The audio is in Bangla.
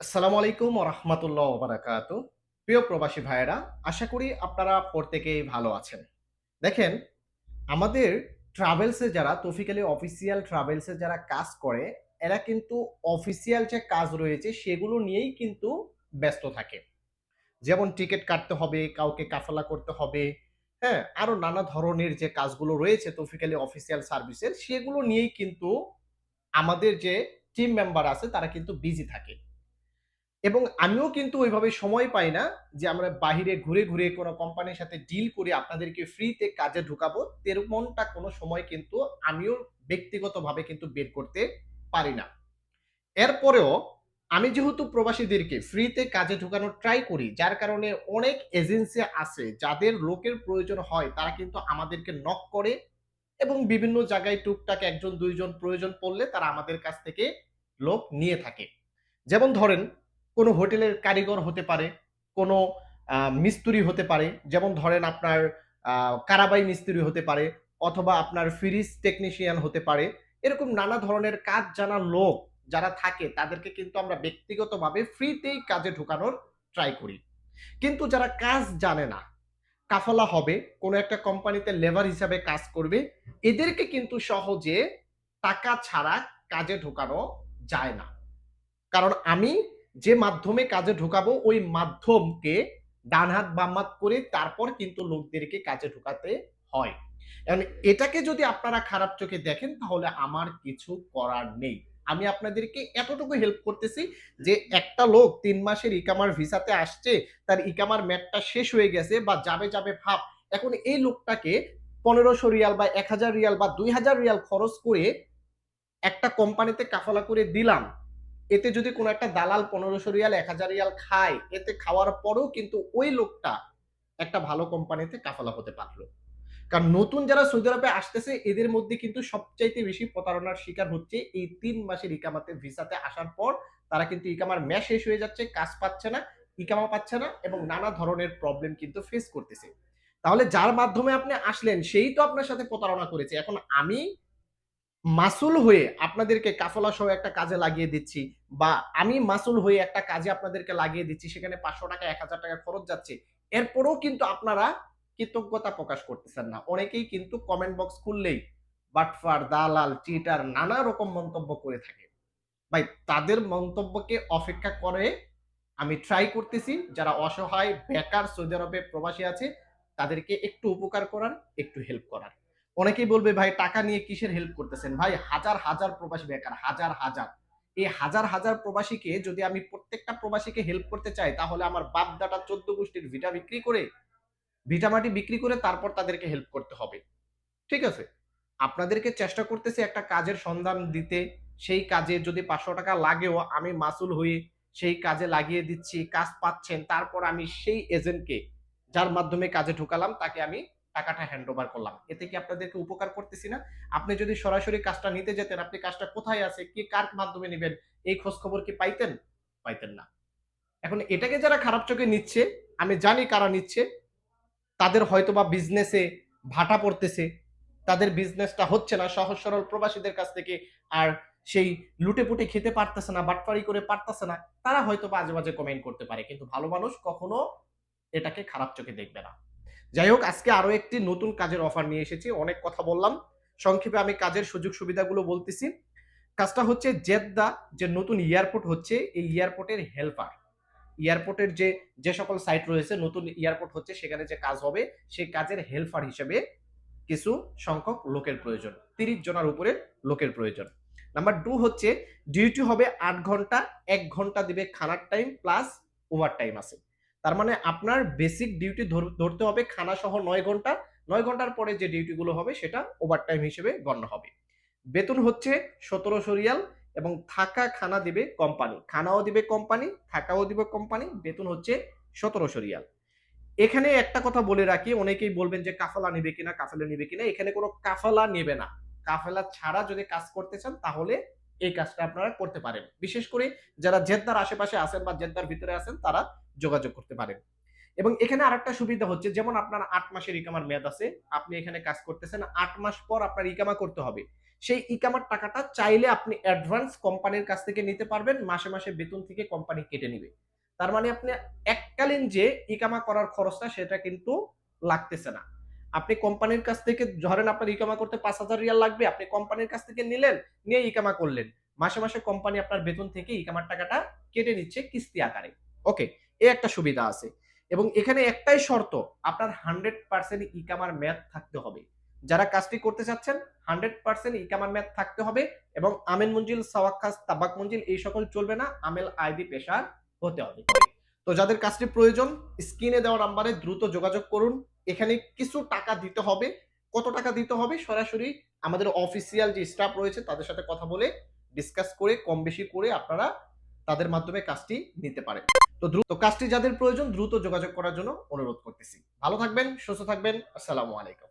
আসসালামু আলাইকুম রহমতুল্লাহ বারাকাত। প্রিয় প্রবাসী ভাইয়েরা, আশা করি আপনারা প্রত্যেকেই ভালো আছেন। দেখেন, আমাদের ট্রাভেলসে যারা তফিকালি অফিসিয়াল ট্রাভেলসে যারা কাজ করে, এরা কিন্তু অফিসিয়াল যে কাজ রয়েছে, সেগুলো নিয়েই কিন্তু ব্যস্ত থাকে। যেমন টিকিট কাটতে হবে, কাউকে কাফালা করতে হবে হ্যাঁ আরও নানা ধরনের যে কাজগুলো রয়েছে তফিকালি অফিসিয়াল সার্ভিসের সেগুলো নিয়েই কিন্তু আমাদের যে টিম মেম্বার আছে, তারা কিন্তু বিজি থাকে। এবং আমিও কিন্তু ওইভাবে সময় পাই না যে আমরা বাহিরে ঘুরে, ঘুরে কোনো কোম্পানির সাথে ডিল করে আপনাদেরকে ফ্রিতে কাজে ঢুকাবো, তেমনটা কোনো সময় কিন্তু আমিও ব্যক্তিগতভাবে কিন্তু বের করতে পারি না। এরপরেও আমি যেহেতু প্রবাসীদেরকে ফ্রিতে কাজে ঢুকানোর ট্রাই করি, যার কারণে অনেক এজেন্সি আছে যাদের লোকের প্রয়োজন হয় তারা কিন্তু আমাদেরকে নক করে এবং বিভিন্ন জায়গায় টুকটাক একজন দুইজন প্রয়োজন পড়লে তারা আমাদের কাছ থেকে লোক নিয়ে থাকে। যেমন ধরেন কোনো হোটেলের কারিগর হতে পারে, কোনো মিস্ত্রি হতে পারে। যেমন ধরেন আপনার কারাবাই মিস্ত্রি হতে পারে অথবা আপনার ফ্রিজ টেকনিশিয়ান হতে পারে। এরকম নানা ধরনের কাজ জানা লোক যারা থাকে তাদেরকে কিন্তু আমরা ব্যক্তিগতভাবে ফ্রিতেই কাজে ঢোকানোর ট্রাই করি। কিন্তু যারা কাজ জানে না, কাফলা হবে, কোনো একটা কোম্পানিতে লেবার হিসাবে কাজ করবে, এদেরকে কিন্তু সহজে টাকা ছাড়া কাজে ঢোকানো যায় না। কারণ আমি যে মাধ্যমে কাজে ঢোকাবো ওই মাধ্যমকে ডান হাত বাম হাত করে তারপর কিন্তু লোকদেরকে কাজে ঢোকাতে হয়। এখন এটাকে যদি আপনারা খারাপ চোখে দেখেন তাহলে আমার কিছু করার নেই। আমি আপনাদেরকে এতটুকু হেল্প করতেছি যে একটা লোক তিন মাসের ইকামার ভিসাতে আসছে, তার ইকামার মেয়াদটা শেষ হয়ে গেছে বা যাবে, যাবে ভাব। এখন এই লোকটাকে পনেরোশো রিয়াল বা ১০০০ রিয়াল বা ২০০০ রিয়াল খরচ করে একটা কোম্পানিতে কাফলা করে দিলাম। এতে যদি কোনো একটা দালাল পনেরোশো রিয়াল ১০০০ রিয়াল খায়, এতে খাওয়ার পরেও কিন্তু ওই লোকটা একটা ভালো কোম্পানিতে কাফালা হতে পারল কারণ নতুন যারা সৌদি আরবে আসতেছে এদের মধ্যে কিন্তু সবচাইতে বেশি প্রতারণার শিকার হচ্ছে এই ৩ মাসের ইকামাতে ভিসাতে আসার পর তারা কিন্তু ইকামার মেয়াদ শেষ হয়ে যাচ্ছে, কাজ পাচ্ছে না, ইকামা পাচ্ছে না এবং নানা ধরনের প্রবলেম কিন্তু ফেস করতেছে। তাহলে যার মাধ্যমে আপনি আসলেন সেই তো আপনার সাথে প্রতারণা করেছে। এখন আমি মাসুল হয়ে আপনাদেরকে কাফলা সহ একটা কাজে লাগিয়ে দিচ্ছি বা আমি মাসুল হয়ে একটা কাজে আপনাদেরকে লাগিয়ে দিচ্ছি সেখানে ৳৫০০ ৳১,০০০ খরচ যাচ্ছে। এরপরেও কিন্তু আপনারা কৃতজ্ঞতা প্রকাশ করতেছেন না। অনেকেই কিন্তু কমেন্ট বক্স খুললেই বাটফার, দালাল, চিটার নানা রকম মন্তব্য করে থাকে। ভাই তাদের মন্তব্যকে অপেক্ষা করে আমি ট্রাই করতেছি যারা অসহায় বেকার সৌদি আরবে প্রবাসী আছে তাদেরকে একটু উপকার করার, একটু হেল্প করার। অনেকেই বলবে ভাই টাকা নিয়ে কিসের হেল্প করতেছেন? ভাই হাজার, হাজার প্রবাসী বেকার, হাজার, হাজার। এই হাজার, হাজার প্রবাসীকে যদি আমি প্রত্যেকটা প্রবাসীকে হেল্প করতে চাই তাহলে আমার বাপ-দাদা ১৪ গোষ্ঠীর ভিটা বিক্রি করে, ভিটামাটি বিক্রি করে তারপর তাদেরকে হেল্প করতে হবে। ঠিক আছে? আপনাদেরকে চেষ্টা করতেছি একটা কাজের সন্ধান দিতে। সেই কাজে যদি ৳৫০০ লাগেও আমি মাসুল হয়ে সেই কাজে লাগিয়ে দিচ্ছি, কাজ পাচ্ছেন। তারপর আমি সেই এজেন্টকে যার মাধ্যমে কাজে ঢুকালাম তাকে আমি টাকাটা হ্যান্ড ওভার করলাম। এতে কি আপনাদেরকে উপকার করতেছি না? আপনি যদি সরাসরি কাজটা নিতে যেতেন, আপনি কাজটা কোথায় আছে, কে কার মাধ্যমে নিবেন, এই খোঁজখবর কি পাইতেন? পাইতেন না। এখন এটাকে যারা খারাপ চোখে নিচ্ছে, আমি জানি কারা নিচ্ছে। তাদের হয়তোবা বিজনেসে ভাটা পড়তেছে। তাদের বিজনেসটা হচ্ছে না সহজ সরল প্রবাসীদের কাছ থেকে। আর সেই লুটে-পুটে খেতে পারতেছে না, বাটপারি করে পারতেছে না। তারা হয়তোবা আজে-বাজে কমেন্ট করতে পারে। কিন্তু ভালো মানুষ কখনো এটাকে খারাপ চোখে দেখবে না। যাই হোক আজকে আরও একটি নতুন কাজের অফার নিয়ে এসেছি। অনেক কথা বললাম। সংক্ষেপে আমি কাজের সুযোগ সুবিধাগুলো বলতেছি। কাজটা হচ্ছে জেদ্দা যে নতুন এয়ারপোর্ট হচ্ছে এই এয়ারপোর্টের হেল্পার। এয়ারপোর্টের যে, যে সকল সাইট রয়েছে নতুন এয়ারপোর্ট হচ্ছে সেখানে যে কাজ হবে সেই কাজের হেল্পার হিসেবে কিছু সংখ্যক লোকের প্রয়োজন। ৩০ জনের উপরে লোকের প্রয়োজন। নাম্বার টু হচ্ছে ডিউটি হবে আট ঘণ্টা, এক ঘণ্টা দিবে খানার টাইম প্লাস ওভার টাইম আছে। তার মানে আপনার বেসিক ডিউটি ধরতে হবে খানা সহ ৯ ঘণ্টা। ৯ ঘণ্টার পরে যে ডিউটি গুলো হবে সেটা ওভারটাইম হিসেবে গণ্য হবে। বেতন হচ্ছে ১৭০০ রিয়াল এবং থাকা খানা দিবে কোম্পানি। খানাও দিবে কোম্পানি, থাকাও দিবে কোম্পানি। বেতন হচ্ছে ১৭০০ রিয়াল। এখানে একটা কথা বলে রাখি, অনেকেই বলবেন যে কাফালা নিবে কিনা, কাফালা নিবে কিনা? এখানে কোনো কাফালা নেবে না। কাফেলা ছাড়া যদি কাজ করতে চান তাহলে এই কাজটা আপনারা করতে পারেন। বিশেষ করে যারা জেদ্দার আশেপাশে আছেন বা জেদ্দার ভিতরে আছেন তারা যোগাযোগ করতে পারেন। এবং এখানে আরেকটা সুবিধা হচ্ছে, যেমন আপনার ৮ মাসের ইকামার মেয়াদ আছে। আপনি এখানে কাজ করতেছেন। ৮ মাস পর আপনার ইকামা করতে হবে। সেই ইকামার টাকাটা চাইলে আপনি অ্যাডভান্স কোম্পানির কাছ থেকে নিতে পারবেন, মাসে মাসে বেতন থেকে কোম্পানি কেটে নিবে তার মানে আপনি এককালীন যে ইকামা করার খরচটা, সেটা কিন্তু লাগতেছে না আপনি কোম্পানির কাছ থেকে, ধরেন আপনার ইকামা করতে পাঁচ হাজার রিয়াল লাগবে, আপনি কোম্পানির কাছ থেকে নিলেন, নিয়ে ইকামা করলেন মাসে মাসে কোম্পানি আপনার বেতন থেকে ইকামার টাকাটা কেটে নিচ্ছে কিস্তি আকারে ওকে এ একটা সুবিধা আছে। এবং এখানে একটাই শর্ত, আপনার হান্ড্রেড পার্সেন্ট ইকামার ম্যাথ থাকতে হবে। যারা কাজটি করতে চাচ্ছেন হান্ড্রেড পার্সেন্ট ইকামার ম্যাথ থাকতে হবে এবং আমেন মঞ্জিল সাওয়াক্কাস তাবাক মঞ্জিল, এই সকল চলবে না, আমেল আইডি পেশার হতে হবে। তো যাদের কাজটি প্রয়োজন, স্ক্রিনে দেওয়া নাম্বারে দ্রুত যোগাযোগ করুন। এখানে কিছু টাকা দিতে হবে। কত টাকা দিতে হবে? সরাসরি আমাদের অফিসিয়াল যে স্টাফ রয়েছে, তাদের সাথে কথা বলে ডিসকাস করে কম বেশি করে আপনারা তাদের মাধ্যমে কাজটি নিতে পারেন। তো দ্রুত কাজটি যাদের প্রয়োজন দ্রুত যোগাযোগ করার জন্য অনুরোধ করতেছি। ভালো থাকবেন, সুস্থ থাকবেন, আসসালামু আলাইকুম।